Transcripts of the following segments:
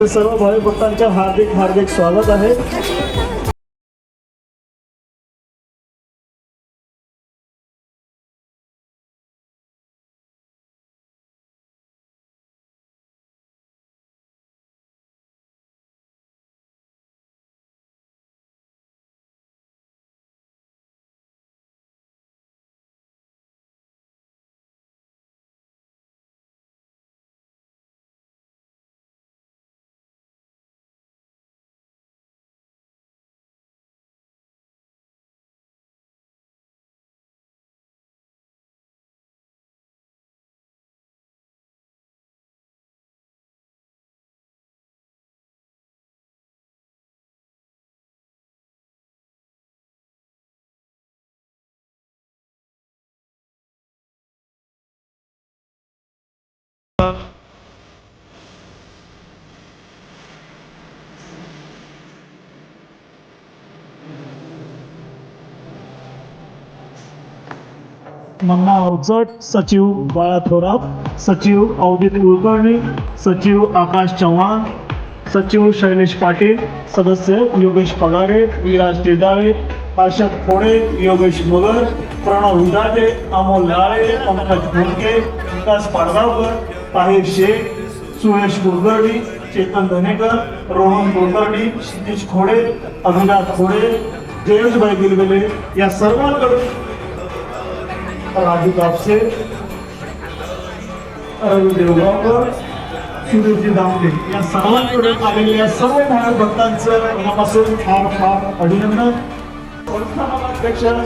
सर्व भाविक भक्तांच्या हार्दिक हार्दिक स्वागत आहे. मन्ना अवचट सचिव बाळा थोरात सचिव अवधीत कुलकर्णी सचिव आकाश चव्हाण सचिव शैलेश पाटील सदस्य योगेश पगारे विराज टेदाळे पार्षद फोडे योगेश मगर प्रणव विदाटे अमोल लाळे पंकज घोडके विकास पाडगावकर ताहिर शेख सुरेश कुलकर्णी चेतन धनेकर रोहन कुलकर्णी क्षितिश खोडे अभिनाथ खोडे जयेशभाई गिलगले या सर्वांकडून राजू कापसे रवी देवगावकर सुरेशजी दामले या सर्वांकडे आलेल्या सर्व भाविक भक्तांचं मनापासून फार फार अभिनंदन.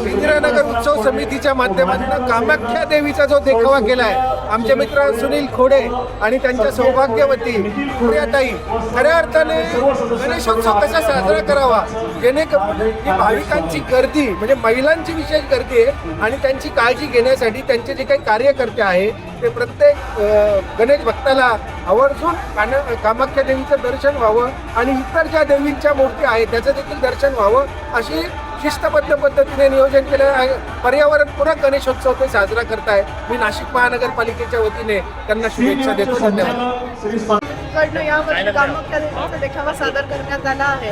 इंदिरानगर उत्सव समितीच्या माध्यमातून कामाख्या देवीचा जो देखावा केलाय आमचे मित्र सुनील खोडे आणि त्यांच्या सौभाग्यवती प्रियाताई खऱ्या अर्थाने गणेशोत्सव कसा साजरा करावा? जेणेकरून ही भाविकांची गर्दी म्हणजे महिलांची विशेष गर्दी आहे आणि त्यांची काळजी घेण्यासाठी त्यांचे जे काही कार्यकर्ते आहे ते प्रत्येक गणेश भक्ताला आवर्जून कान- कामाख्या देवीचं दर्शन व्हावं आणि इतर ज्या देवींच्या मूर्ती आहेत त्याचं देखील दर्शन व्हावं अशी शिस्तबद्ध पद्धतीने नियोजन केलं आहे. पर्यावरणपूरक गणेशोत्सव ते साजरा करताय. मी नाशिक महानगरपालिकेच्या वतीने त्यांना शुभेच्छा देतो. धन्यवाद. यावर्षी कामाख्या देवीचा देखावा सादर करण्यात आला आहे.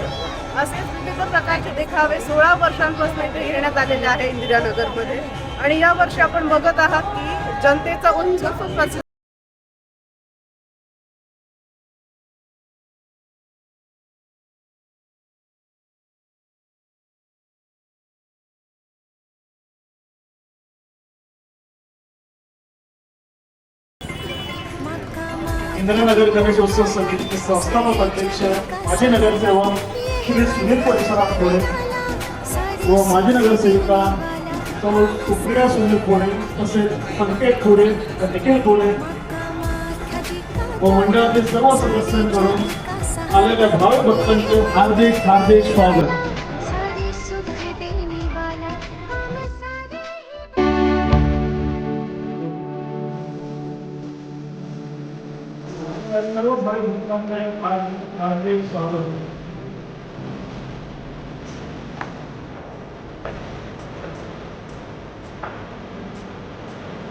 असेच विविध प्रकारचे देखावे सोळा वर्षांपासून इथे घेण्यात आलेले आहे इंदिरानगरमध्ये. आणि या वर्षी आपण बघत आहात की जनतेचा उत्सव इंद्रनगर गणेशोत्सव समितीचे संस्थापक अध्यक्ष माजी नगरसेवक श्री सुनील परिसरात खोडे व माजी नगरसेविका सुप्रिया सुनील खोडे तसेच संकेत थोडे व निखिल थोडे व मंडळातील सर्व सदस्यांकडून आलेल्या भाविक भक्तांचे हार्दिक हार्दिक स्वागत. सर्व भाविक भक्तांचे हार्दिक हार्दिक स्वागत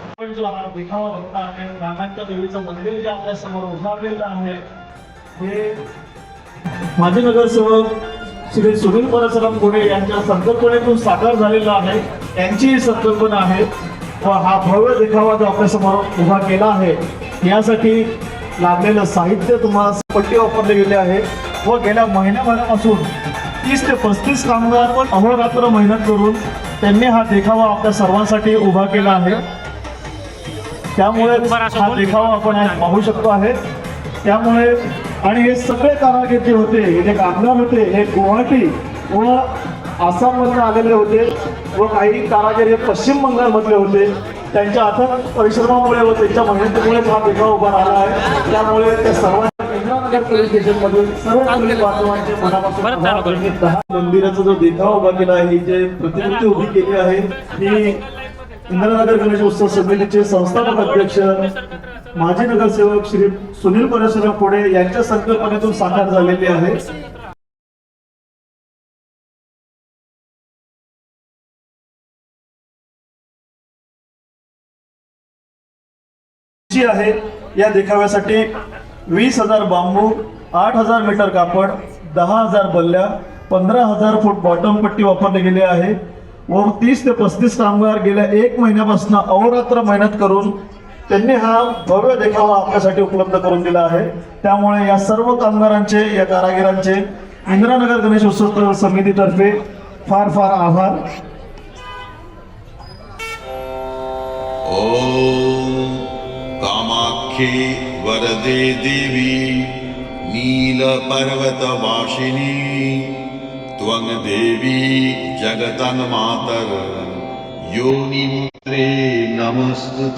आपण जो हा देखावा बघता आहे रामांच्या देवीचं मंदिर जे आपल्यासमोर उभारलेलं आहे हे माजी नगरसेवक श्री सुनील परसराम पुणे यांच्या संकल्पनेतून साकार झालेला आहे. त्यांची ही संकल्पना आहे. व हा भव्य देखावा जो आपल्यासमोर उभा केला आहे. यासाठी लागलेलं साहित्य तुम्हाला पट्टी वापरले गेले आहे व गेल्या महिन्याभरापासून तीस ते पस्तीस कामगार पण अहोरात्र मेहनत करून त्यांनी हा देखावा आपल्या सर्वांसाठी उभा केला आहे. त्यामुळे हा देखावा आपण आज पाहू शकतो आहे. त्यामुळे आणि हे सगळे कारागीर जे होते हे जे कामगार होते हे गुवाहाटी व आसाममधून आलेले होते व काही कारागीर हे पश्चिम बंगालमधले होते. त्यांच्या अथक परिश्रमामुळे व त्यांच्या मेहनतीमुळे हा देखावा उभा राहिला आहे. त्यामुळे त्या सर्वांना इंदिरानगर पोलीस स्टेशनमधील सर्व पोलीस बांधवांचे मनापासून आभार व्यक्त आहे. मंदिराचा जो देखावा उभा केला आहे जे प्रतिकृती उभी केली आहे ही इंद्रनगर गणेश उत्सव समितीचे संस्थापक अध्यक्ष माजी नगरसेवक श्री सुनील परशुराम पुढे यांच्या संकल्पनेतून साकार झालेली आहे. जी आहे या देखाव्यासाठी वीस हजार बांबू आठ हजार मीटर कापड दहा हजार बल्ल्या पंधरा हजार फूट बॉटम पट्टी वापरली गेली आहे. व तीस ते पस्तीस कामगार गेल्या एक महिन्यापासून अहोरात्र मेहनत करून त्यांनी हा भव्य देखावा आपल्यासाठी उपलब्ध करून दिला आहे. त्यामुळे या सर्व कामगारांचे या कारागिरांचे इंदिरानगर गणेश उत्सव समितीतर्फे फार फार आभार. वरदे देवी नीलपर्वतवासिनी। त्वं देवी जगतन्मातर योनिमुद्रे नमस्तु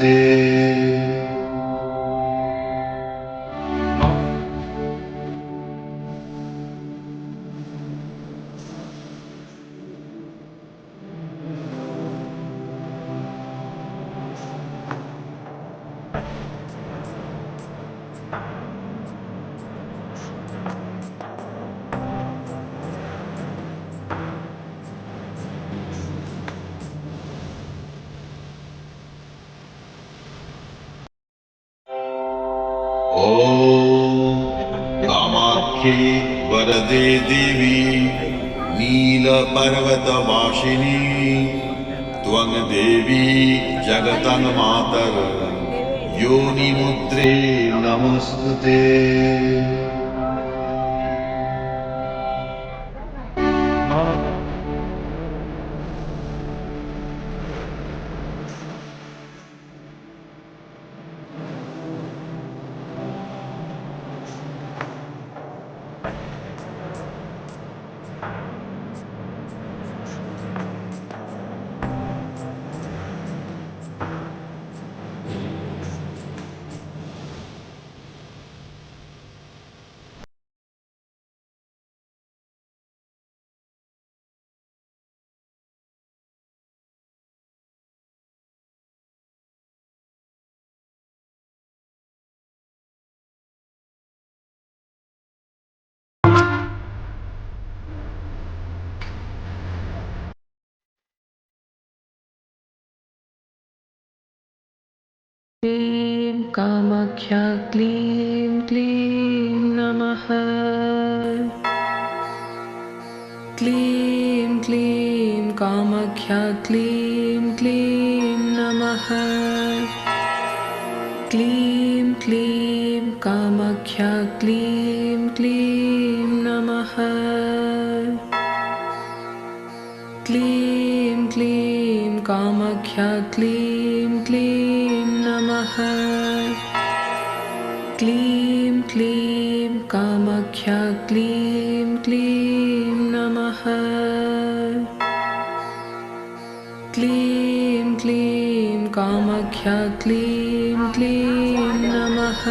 वरदे देवी नीलपर्वतवासिनी त्वं देवी जगतन्मातर योनिमुद्रे नमस्तु ते कामाख्या क्लीं क्लीं नमः। क्लीं क्लीं कामाख्या क्लीं क्लीं नमः। क्लीं क्लीं कामाख्या क्लीं क्लीं कामाख्या क्लीं क्लीं नमः। क्लीं क्लीं कामाख्या क्लीं क्लीं नमः। क्लीं क्लीं कामाख्या क्लीं क्लीं नमः।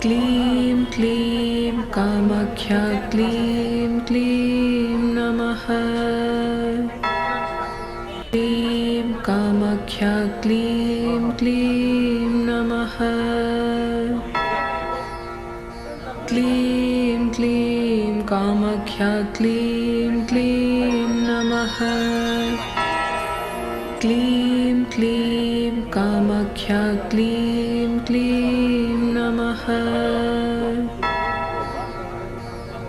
क्लीं क्लीं कामाख्या क्लीं क्लीं कामाख्या क्लीं क्लीं नमः। क्लीं क्लीं कामाख्या क्लीं क्लीं नमः।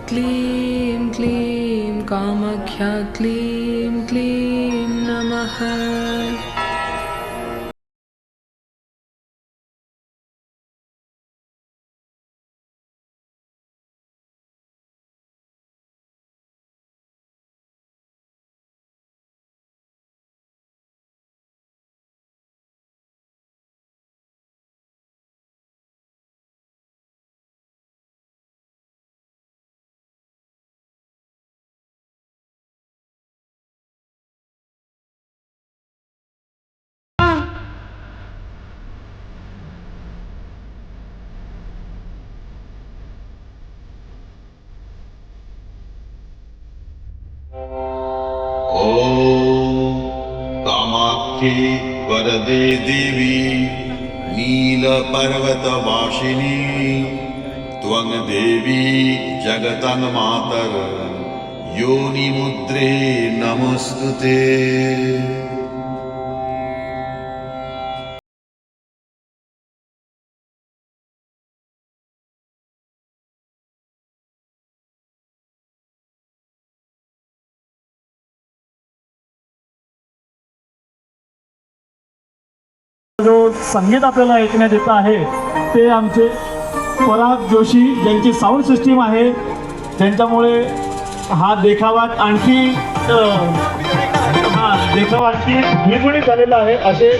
क्लीं क्लीं कामाख्या क्लीं क्लीं नमः। कामाख्ये वरदे देवी नीलपर्वतवासिनी त्वं देवी जगतन्मातर योनिमुद्रे नमस्तु ते जो संगीत आपल्याला ऐकण्यात येत आहे ते आमचे पराग जोशी ज्यांची साऊंड सिस्टीम आहे त्यांच्यामुळे हा देखावा आणखी हा देखावा आणखी द्विगुणित झालेला आहे असे